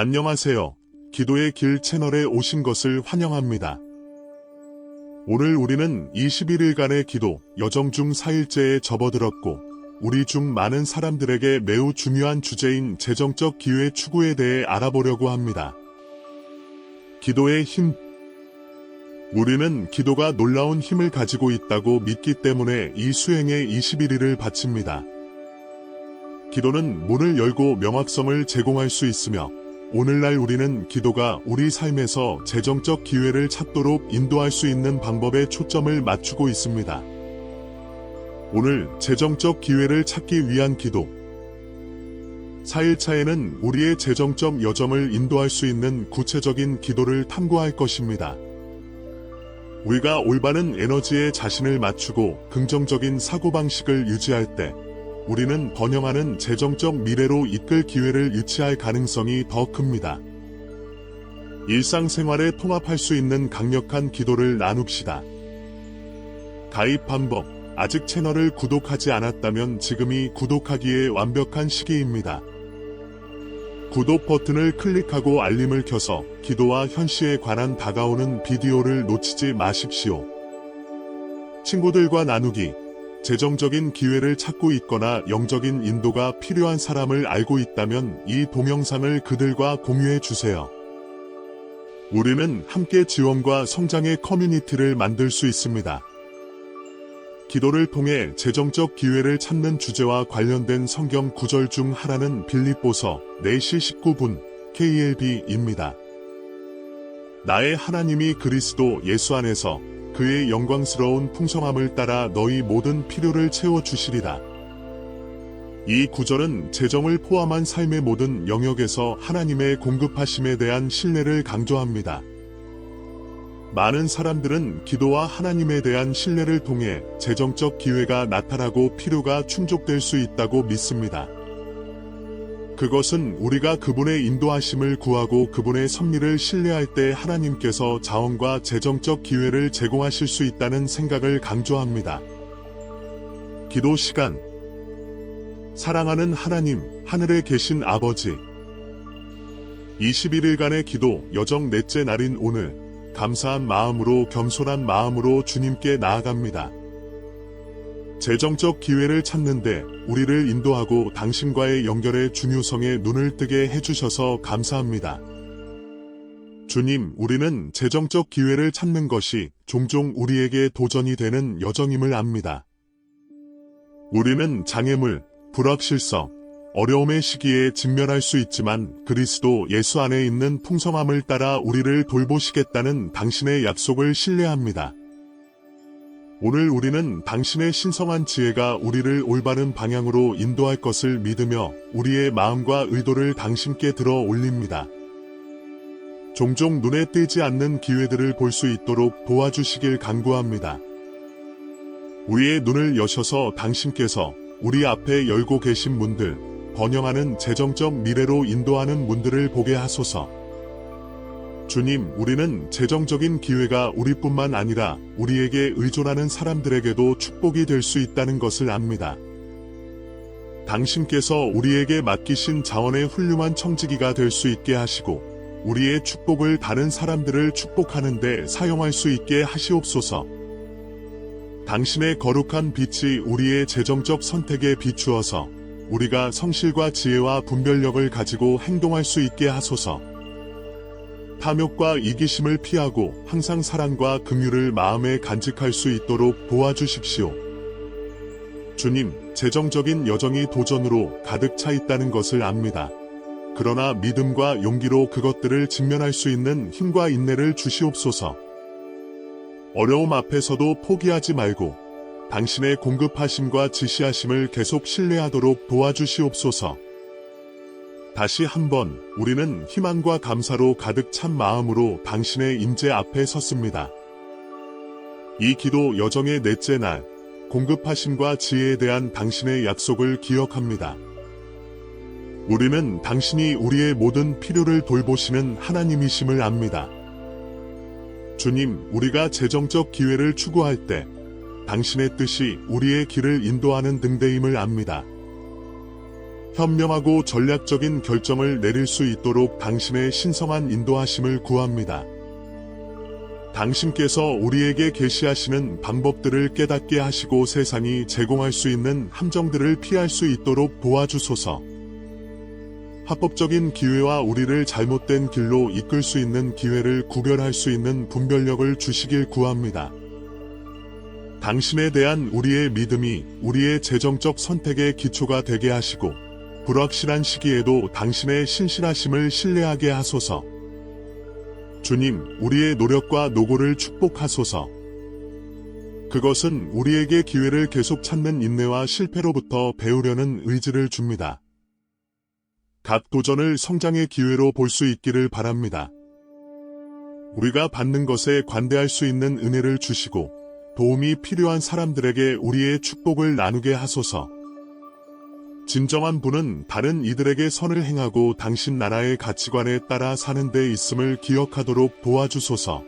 안녕하세요. 기도의 길 채널에 오신 것을 환영합니다. 오늘 우리는 21일간의 기도, 여정 중 4일째에 접어들었고, 우리 중 많은 사람들에게 매우 중요한 주제인 재정적 기회 추구에 대해 알아보려고 합니다. 기도의 힘. 우리는 기도가 놀라운 힘을 가지고 있다고 믿기 때문에 이 수행에 21일을 바칩니다. 기도는 문을 열고 명확성을 제공할 수 있으며 오늘날 우리는 기도가 우리 삶에서 재정적 기회를 찾도록 인도할 수 있는 방법에 초점을 맞추고 있습니다. 오늘 재정적 기회를 찾기 위한 기도 4일차에는 우리의 재정적 여정을 인도할 수 있는 구체적인 기도를 탐구할 것입니다. 우리가 올바른 에너지에 자신을 맞추고 긍정적인 사고방식을 유지할 때 우리는 번영하는 재정적 미래로 이끌 기회를 유치할 가능성이 더 큽니다. 일상생활에 통합할 수 있는 강력한 기도를 나눕시다. 가입 방법. 아직 채널을 구독하지 않았다면 지금이 구독하기에 완벽한 시기입니다. 구독 버튼을 클릭하고 알림을 켜서 기도와 현시에 관한 다가오는 비디오를 놓치지 마십시오. 친구들과 나누기. 재정적인 기회를 찾고 있거나 영적인 인도가 필요한 사람을 알고 있다면 이 동영상을 그들과 공유해 주세요. 우리는 함께 지원과 성장의 커뮤니티를 만들 수 있습니다. 기도를 통해 재정적 기회를 찾는 주제와 관련된 성경 구절 중 하나는 빌립보서 4시 19분 KLB입니다. 나의 하나님이 그리스도 예수 안에서 그의 영광스러운 풍성함을 따라 너희 모든 필요를 채워 주시리라. 이 구절은 재정을 포함한 삶의 모든 영역에서 하나님의 공급하심에 대한 신뢰를 강조합니다. 많은 사람들은 기도와 하나님에 대한 신뢰를 통해 재정적 기회가 나타나고 필요가 충족될 수 있다고 믿습니다. 그것은 우리가 그분의 인도하심을 구하고 그분의 섭리를 신뢰할 때 하나님께서 자원과 재정적 기회를 제공하실 수 있다는 생각을 강조합니다. 기도 시간 사랑하는 하나님, 하늘에 계신 아버지 21일간의 기도 여정 넷째 날인 오늘 감사한 마음으로 겸손한 마음으로 주님께 나아갑니다. 재정적 기회를 찾는데 우리를 인도하고 당신과의 연결의 중요성에 눈을 뜨게 해주셔서 감사합니다. 주님, 우리는 재정적 기회를 찾는 것이 종종 우리에게 도전이 되는 여정임을 압니다. 우리는 장애물, 불확실성, 어려움의 시기에 직면할 수 있지만 그리스도 예수 안에 있는 풍성함을 따라 우리를 돌보시겠다는 당신의 약속을 신뢰합니다. 오늘 우리는 당신의 신성한 지혜가 우리를 올바른 방향으로 인도할 것을 믿으며 우리의 마음과 의도를 당신께 들어 올립니다. 종종 눈에 띄지 않는 기회들을 볼 수 있도록 도와주시길 간구합니다. 우리의 눈을 여셔서 당신께서 우리 앞에 열고 계신 문들, 번영하는 재정적 미래로 인도하는 문들을 보게 하소서. 주님, 우리는 재정적인 기회가 우리뿐만 아니라 우리에게 의존하는 사람들에게도 축복이 될 수 있다는 것을 압니다. 당신께서 우리에게 맡기신 자원의 훌륭한 청지기가 될 수 있게 하시고, 우리의 축복을 다른 사람들을 축복하는데 사용할 수 있게 하시옵소서. 당신의 거룩한 빛이 우리의 재정적 선택에 비추어서 우리가 성실과 지혜와 분별력을 가지고 행동할 수 있게 하소서. 탐욕과 이기심을 피하고 항상 사랑과 긍휼을 마음에 간직할 수 있도록 도와주십시오. 주님, 재정적인 여정이 도전으로 가득 차 있다는 것을 압니다. 그러나 믿음과 용기로 그것들을 직면할 수 있는 힘과 인내를 주시옵소서. 어려움 앞에서도 포기하지 말고 당신의 공급하심과 지시하심을 계속 신뢰하도록 도와주시옵소서. 다시 한번 우리는 희망과 감사로 가득 찬 마음으로 당신의 임재 앞에 섰습니다. 이 기도 여정의 넷째 날, 공급하심과 지혜에 대한 당신의 약속을 기억합니다. 우리는 당신이 우리의 모든 필요를 돌보시는 하나님이심을 압니다. 주님, 우리가 재정적 기회를 추구할 때 당신의 뜻이 우리의 길을 인도하는 등대임을 압니다. 현명하고 전략적인 결정을 내릴 수 있도록 당신의 신성한 인도하심을 구합니다. 당신께서 우리에게 계시하시는 방법들을 깨닫게 하시고 세상이 제공할 수 있는 함정들을 피할 수 있도록 도와주소서. 합법적인 기회와 우리를 잘못된 길로 이끌 수 있는 기회를 구별할 수 있는 분별력을 주시길 구합니다. 당신에 대한 우리의 믿음이 우리의 재정적 선택의 기초가 되게 하시고 불확실한 시기에도 당신의 신실하심을 신뢰하게 하소서. 주님, 우리의 노력과 노고를 축복하소서. 그것은 우리에게 기회를 계속 찾는 인내와 실패로부터 배우려는 의지를 줍니다. 각 도전을 성장의 기회로 볼 수 있기를 바랍니다. 우리가 받는 것에 관대할 수 있는 은혜를 주시고 도움이 필요한 사람들에게 우리의 축복을 나누게 하소서. 진정한 분은 다른 이들에게 선을 행하고 당신 나라의 가치관에 따라 사는 데 있음을 기억하도록 도와주소서.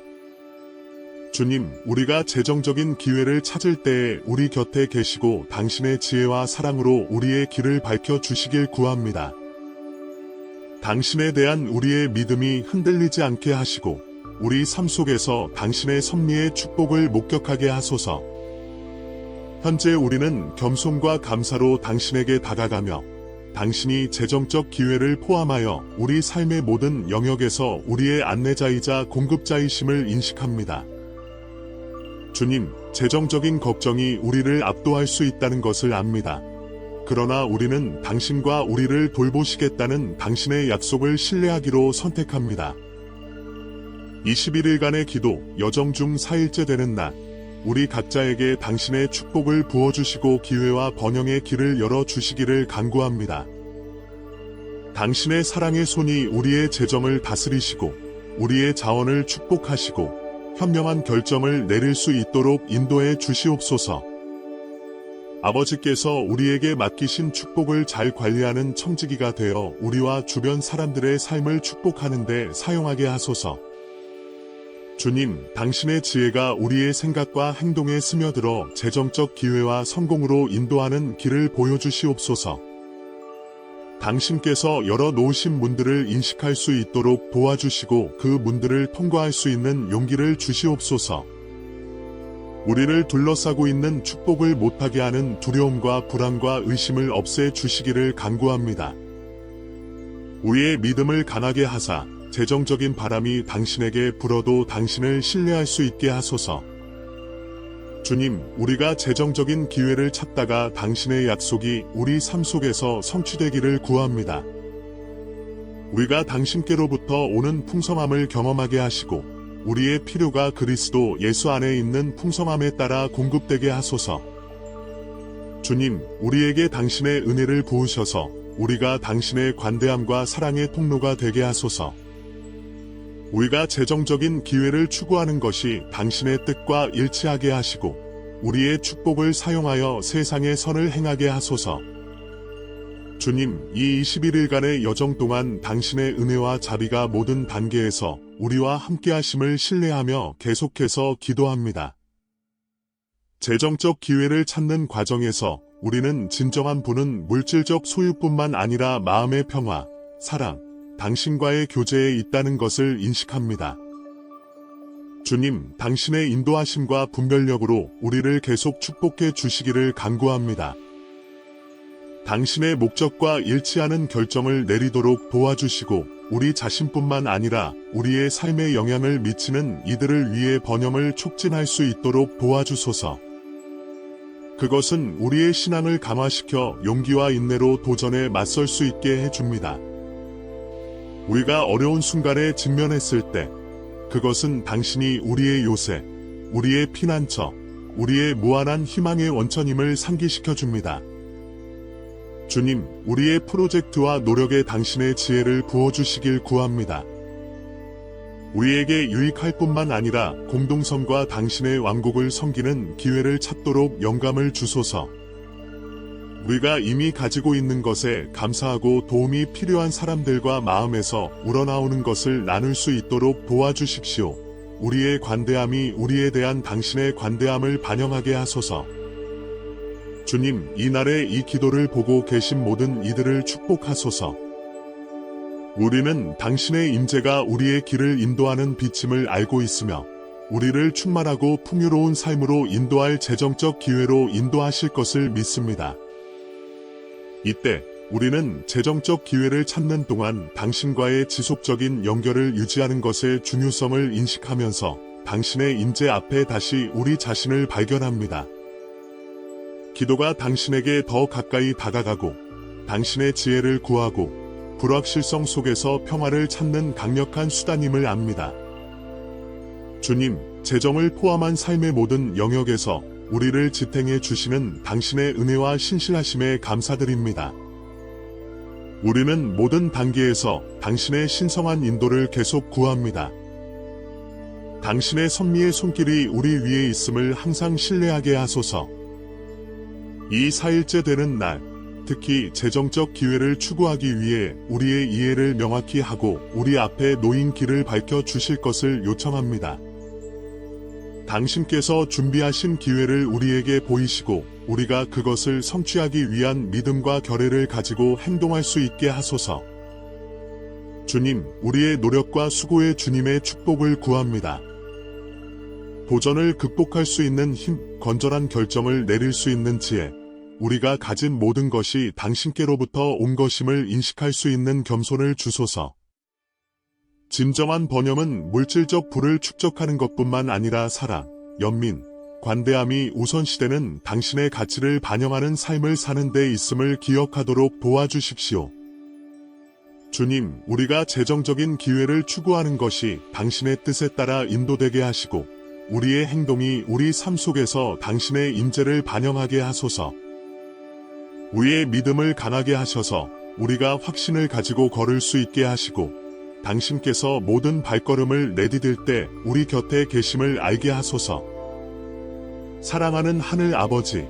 주님, 우리가 재정적인 기회를 찾을 때에 우리 곁에 계시고 당신의 지혜와 사랑으로 우리의 길을 밝혀 주시길 구합니다. 당신에 대한 우리의 믿음이 흔들리지 않게 하시고 우리 삶 속에서 당신의 섭리의 축복을 목격하게 하소서. 현재 우리는 겸손과 감사로 당신에게 다가가며 당신이 재정적 기회를 포함하여 우리 삶의 모든 영역에서 우리의 안내자이자 공급자이심을 인식합니다. 주님, 재정적인 걱정이 우리를 압도할 수 있다는 것을 압니다. 그러나 우리는 당신과 우리를 돌보시겠다는 당신의 약속을 신뢰하기로 선택합니다. 21일간의 기도, 여정 중 4일째 되는 날, 우리 각자에게 당신의 축복을 부어주시고 기회와 번영의 길을 열어주시기를 간구합니다. 당신의 사랑의 손이 우리의 재정을 다스리시고, 우리의 자원을 축복하시고, 현명한 결정을 내릴 수 있도록 인도해 주시옵소서. 아버지께서 우리에게 맡기신 축복을 잘 관리하는 청지기가 되어 우리와 주변 사람들의 삶을 축복하는데 사용하게 하소서. 주님, 당신의 지혜가 우리의 생각과 행동에 스며들어 재정적 기회와 성공으로 인도하는 길을 보여주시옵소서. 당신께서 열어 놓으신 문들을 인식할 수 있도록 도와주시고 그 문들을 통과할 수 있는 용기를 주시옵소서. 우리를 둘러싸고 있는 축복을 못하게 하는 두려움과 불안과 의심을 없애 주시기를 간구합니다. 우리의 믿음을 강하게 하사 재정적인 바람이 당신에게 불어도 당신을 신뢰할 수 있게 하소서. 주님, 우리가 재정적인 기회를 찾다가 당신의 약속이 우리 삶 속에서 성취되기를 구합니다. 우리가 당신께로부터 오는 풍성함을 경험하게 하시고 우리의 필요가 그리스도 예수 안에 있는 풍성함에 따라 공급되게 하소서. 주님, 우리에게 당신의 은혜를 부으셔서 우리가 당신의 관대함과 사랑의 통로가 되게 하소서. 우리가 재정적인 기회를 추구하는 것이 당신의 뜻과 일치하게 하시고 우리의 축복을 사용하여 세상의 선을 행하게 하소서. 주님, 이 21일간의 여정 동안 당신의 은혜와 자비가 모든 단계에서 우리와 함께 하심을 신뢰하며 계속해서 기도합니다. 재정적 기회를 찾는 과정에서 우리는 진정한 분은 물질적 소유뿐만 아니라 마음의 평화, 사랑, 당신과의 교제에 있다는 것을 인식합니다. 주님, 당신의 인도하심과 분별력으로 우리를 계속 축복해 주시기를 간구합니다. 당신의 목적과 일치하는 결정을 내리도록 도와주시고 우리 자신뿐만 아니라 우리의 삶에 영향을 미치는 이들을 위해 번영을 촉진할 수 있도록 도와주소서. 그것은 우리의 신앙을 강화시켜 용기와 인내로 도전에 맞설 수 있게 해줍니다. 우리가 어려운 순간에 직면했을 때 그것은 당신이 우리의 요새, 우리의 피난처, 우리의 무한한 희망의 원천임을 상기시켜 줍니다. 주님, 우리의 프로젝트와 노력에 당신의 지혜를 부어주시길 구합니다. 우리에게 유익할 뿐만 아니라 공동선과 당신의 왕국을 섬기는 기회를 찾도록 영감을 주소서. 우리가 이미 가지고 있는 것에 감사하고 도움이 필요한 사람들과 마음에서 우러나오는 것을 나눌 수 있도록 도와주십시오. 우리의 관대함이 우리에 대한 당신의 관대함을 반영하게 하소서. 주님, 이날의 이 기도를 보고 계신 모든 이들을 축복하소서. 우리는 당신의 임재가 우리의 길을 인도하는 비침을 알고 있으며 우리를 충만하고 풍요로운 삶으로 인도할 재정적 기회로 인도하실 것을 믿습니다. 이때 우리는 재정적 기회를 찾는 동안 당신과의 지속적인 연결을 유지하는 것의 중요성을 인식하면서 당신의 임재 앞에 다시 우리 자신을 발견합니다. 기도가 당신에게 더 가까이 다가가고 당신의 지혜를 구하고 불확실성 속에서 평화를 찾는 강력한 수단임을 압니다. 주님, 재정을 포함한 삶의 모든 영역에서 우리를 지탱해 주시는 당신의 은혜와 신실하심에 감사드립니다. 우리는 모든 단계에서 당신의 신성한 인도를 계속 구합니다. 당신의 선미의 손길이 우리 위에 있음을 항상 신뢰하게 하소서. 이 4일째 되는 날, 특히 재정적 기회를 추구하기 위해 우리의 이해를 명확히 하고 우리 앞에 놓인 길을 밝혀 주실 것을 요청합니다. 당신께서 준비하신 기회를 우리에게 보이시고 우리가 그것을 성취하기 위한 믿음과 결의를 가지고 행동할 수 있게 하소서. 주님, 우리의 노력과 수고에 주님의 축복을 구합니다. 도전을 극복할 수 있는 힘, 건전한 결정을 내릴 수 있는 지혜, 우리가 가진 모든 것이 당신께로부터 온 것임을 인식할 수 있는 겸손을 주소서. 진정한 번영은 물질적 부를 축적하는 것뿐만 아니라 사랑, 연민, 관대함이 우선시되는 당신의 가치를 반영하는 삶을 사는 데 있음을 기억하도록 도와주십시오. 주님, 우리가 재정적인 기회를 추구하는 것이 당신의 뜻에 따라 인도되게 하시고, 우리의 행동이 우리 삶 속에서 당신의 임재를 반영하게 하소서. 우리의 믿음을 강하게 하셔서 우리가 확신을 가지고 걸을 수 있게 하시고, 당신께서 모든 발걸음을 내디딜 때 우리 곁에 계심을 알게 하소서. 사랑하는 하늘 아버지,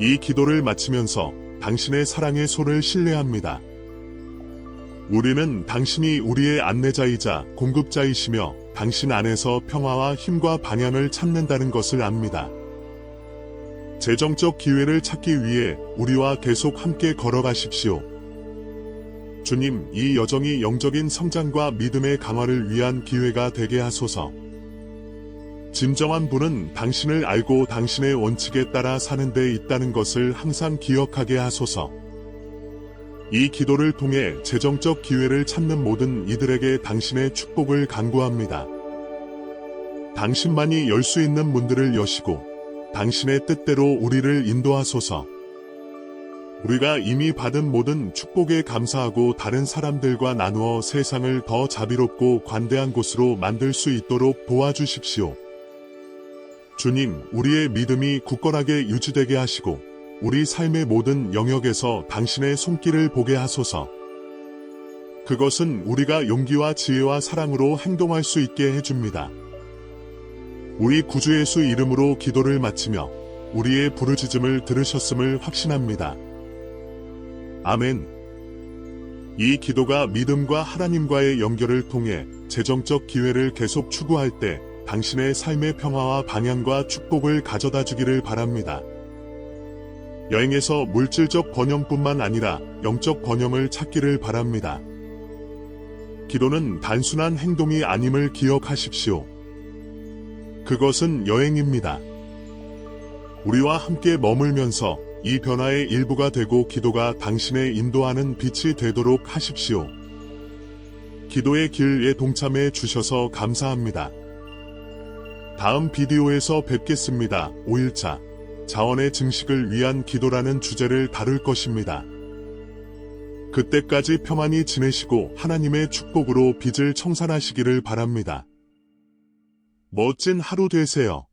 이 기도를 마치면서 당신의 사랑의 손을 신뢰합니다. 우리는 당신이 우리의 안내자이자 공급자이시며 당신 안에서 평화와 힘과 방향을 찾는다는 것을 압니다. 재정적 기회를 찾기 위해 우리와 계속 함께 걸어가십시오. 주님, 이 여정이 영적인 성장과 믿음의 강화를 위한 기회가 되게 하소서. 진정한 분은 당신을 알고 당신의 원칙에 따라 사는 데 있다는 것을 항상 기억하게 하소서. 이 기도를 통해 재정적 기회를 찾는 모든 이들에게 당신의 축복을 간구합니다. 당신만이 열 수 있는 문들을 여시고 당신의 뜻대로 우리를 인도하소서. 우리가 이미 받은 모든 축복에 감사하고 다른 사람들과 나누어 세상을 더 자비롭고 관대한 곳으로 만들 수 있도록 도와주십시오. 주님, 우리의 믿음이 굳건하게 유지되게 하시고 우리 삶의 모든 영역에서 당신의 손길을 보게 하소서. 그것은 우리가 용기와 지혜와 사랑으로 행동할 수 있게 해줍니다. 우리 구주 예수 이름으로 기도를 마치며 우리의 부르짖음을 들으셨음을 확신합니다. 아멘. 이 기도가 믿음과 하나님과의 연결을 통해 재정적 기회를 계속 추구할 때 당신의 삶의 평화와 방향과 축복을 가져다 주기를 바랍니다. 여행에서 물질적 번영뿐만 아니라 영적 번영을 찾기를 바랍니다. 기도는 단순한 행동이 아님을 기억하십시오. 그것은 여행입니다. 우리와 함께 머물면서 이 변화의 일부가 되고 기도가 당신의 인도하는 빛이 되도록 하십시오. 기도의 길에 동참해 주셔서 감사합니다. 다음 비디오에서 뵙겠습니다. 5일차 자원의 증식을 위한 기도라는 주제를 다룰 것입니다. 그때까지 평안히 지내시고 하나님의 축복으로 빚을 청산하시기를 바랍니다. 멋진 하루 되세요.